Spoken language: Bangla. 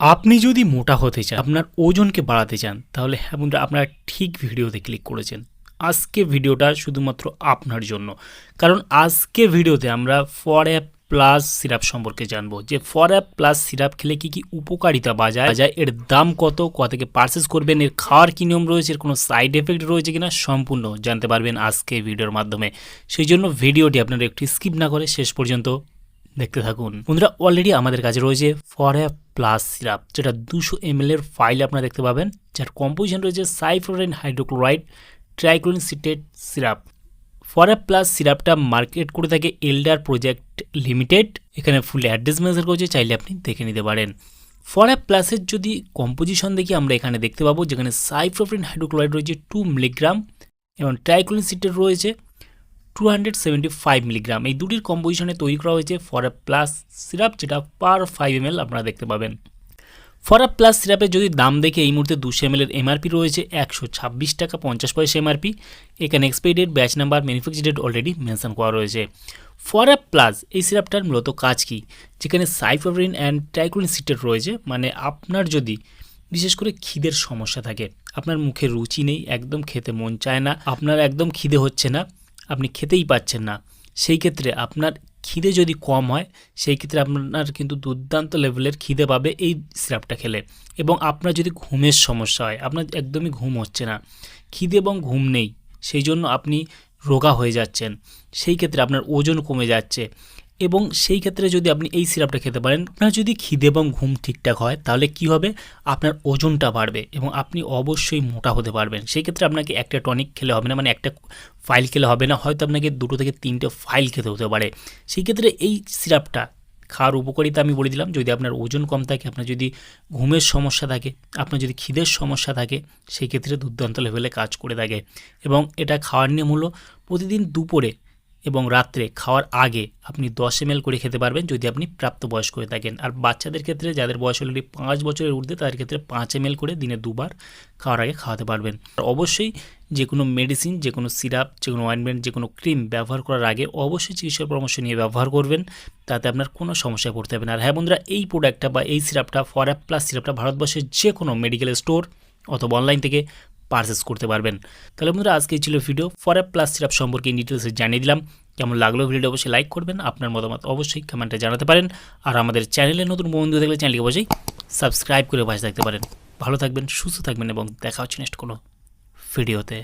আপনি যদি মোটা হতে চান, আপনার ওজনকে বাড়াতে চান, তাহলে হ্যাঁ বন্ধুরা আপনারা ঠিক ভিডিওতে ক্লিক করেছেন। আজকে ভিডিওটা শুধুমাত্র আপনার জন্য। কারণ আজকে ভিডিওতে আমরা ফর অ্যাপ প্লাস সিরাপ সম্পর্কে জানব। যে ফর অ্যাপ প্লাস সিরাপ খেলে কি কি উপকারিতা বাজায়? বাজায় এর দাম কত? কোথা থেকে পারচেস করবেন? এর খাওয়ার কী নিয়ম রয়েছে? এর কোনো সাইড এফেক্ট রয়েছে কিনা? সম্পূর্ণ জানতে পারবেন আজকে ভিডিওর মাধ্যমে। সেই জন্য ভিডিওটি আপনারা একটু স্কিপ না করে শেষ পর্যন্ত দেখতে থাকুন। বন্ধুরা অলরেডি আমাদের কাছে রয়েছে ফর প্লাস সিরাপ যেটা দুশো এম এর ফাইল আপনারা দেখতে পাবেন, যার কম্পোজিশন রয়েছে সাইফ্লোরাইন hydrochloride tricholine citrate syrup for plus সিরাপটা market করে থাকে এল্ডার প্রজেক্ট লিমিটেড এখানে ফুল অ্যাড্রেস মেজার করেছে চাইলে আপনি দেখে নিতে পারেন। ফর প্লাসের যদি কম্পোজিশন দেখি, আমরা এখানে দেখতে পাবো, যেখানে সাইফ্লোফ্রিন হাইড্রোক্লোরাইড রয়েছে টু মিলিগ্রাম এবং ট্রাইক্লোরিন সিটেড রয়েছে two hundred seventy five milligram এই দুটির কম্পোজিশনে তৈরি করা হয়েছে ফর প্লাস সিরাপ, যেটা পার ফাইভ এম আপনারা দেখতে পাবেন। ফরা প্লাস সিরাপের যদি দাম দেখে এই মুহূর্তে দুশো এম এর এমআরপি রয়েছে একশো ছাব্বিশ টাকা পঞ্চাশ পয়সা এমআরপি এখানে expiry date batch number manufacture date already mention করা রয়েছে। ফরা প্লাস এই সিরাপটার মূলত কাজ কি? যেখানে সাইফাবরিন অ্যান্ড ট্রাইক্লোরিন সিটেড রয়েছে মানে আপনার যদি বিশেষ করে খিদের সমস্যা থাকে, আপনার মুখে রুচি নেই, একদম খেতে মন চায় না, আপনার একদম খিদে হচ্ছে না আপনি খেতেই পাচ্ছেন না। সেই ক্ষেত্রে আপনার খিদে যদি কম হয়, সেই ক্ষেত্রে আপনার কিন্তু দুর্দান্ত লেভেলের খিদে পাবে এই সিরাপটা খেলে। এবং আপনার যদি ঘুমের সমস্যা হয়, আপনার একদমই ঘুম হচ্ছে না। খিদে এবং ঘুম নেই, সেই জন্য আপনি রোগা হয়ে যাচ্ছেন। সেই ক্ষেত্রে আপনার ওজন কমে যাচ্ছে। এবং সেই ক্ষেত্রে যদি আপনি এই সিরাপটা খেতে পারেন, আপনার যদি খিদে এবং ঘুম ঠিকঠাক হয়, তাহলে কি হবে? আপনার ওজনটা বাড়বে এবং আপনি অবশ্যই মোটা হতে পারবেন। সেই ক্ষেত্রে আপনাকে একটা টনিক খেলে হবে না মানে একটা ফাইল খেলে হবে না, হয়তো আপনাকে দুটো থেকে তিনটে ফাইল খেতে হতে পারে। সেই ক্ষেত্রে এই সিরাপটা খাওয়ার উপকারিতা আমি বলে দিলাম, যদি আপনার ওজন কম থাকে, আপনার যদি ঘুমের সমস্যা থাকে, আপনার যদি খিদের সমস্যা থাকে, সেই ক্ষেত্রে দুর্দান্ত লেভেলে কাজ করে থাকে। এবং এটা খাওয়ার নিয়ম হলো প্রতিদিন দুপুরে এবং রাত্রে খাওয়ার আগে আপনি দশ এম করে খেতে পারবেন যদি আপনি প্রাপ্তবয়স্ক হয়ে থাকেন। আর বাচ্চাদের ক্ষেত্রে যাদের বয়স অলরেডি পাঁচ বছরের ঊর্ধ্বে, তাদের ক্ষেত্রে পাঁচ এম করে দিনে দুবার খাওয়ার আগে খাওয়াতে পারবেন। আর অবশ্যই যে কোনো মেডিসিন যে কোনো সিরাপ যে কোনো অয়েনমেন্ট যে কোনো ক্রিম ব্যবহার করার আগে অবশ্যই চিকিৎসার পরামর্শ নিয়ে ব্যবহার করবেন, তাতে আপনার কোনো সমস্যায় পড়তে হবে না। আর হ্যাঁ বন্ধুরা, এই প্রোডাক্টটা বা এই সিরাপটা ফর অ্যাপ প্লাস সিরাপটা ভারতবর্ষের যে কোনো মেডিকেল স্টোর অথবা অনলাইন থেকে পারচেস করতে পারবেন। তাহলে বন্ধুরা, আজকে ছিল ভিডিও ফর প্লাস সিরাপ সম্পর্কে ডিটেলসে জানিয়ে দিলাম। কেমন লাগল ভিডিওটা অবশ্যই লাইক করবেন। আপনার মতামত অবশ্যই কমেন্টে জানাতে পারেন। আর আমাদের চ্যানেলে নতুন বন্ধু দেখলে চ্যানেলকে অবশ্যই সাবস্ক্রাইব করে পাশে থাকতে পারেন। ভালো থাকবেন, সুস্থ থাকবেন এবং দেখা হচ্ছে নেক্সট কোনো ভিডিওতে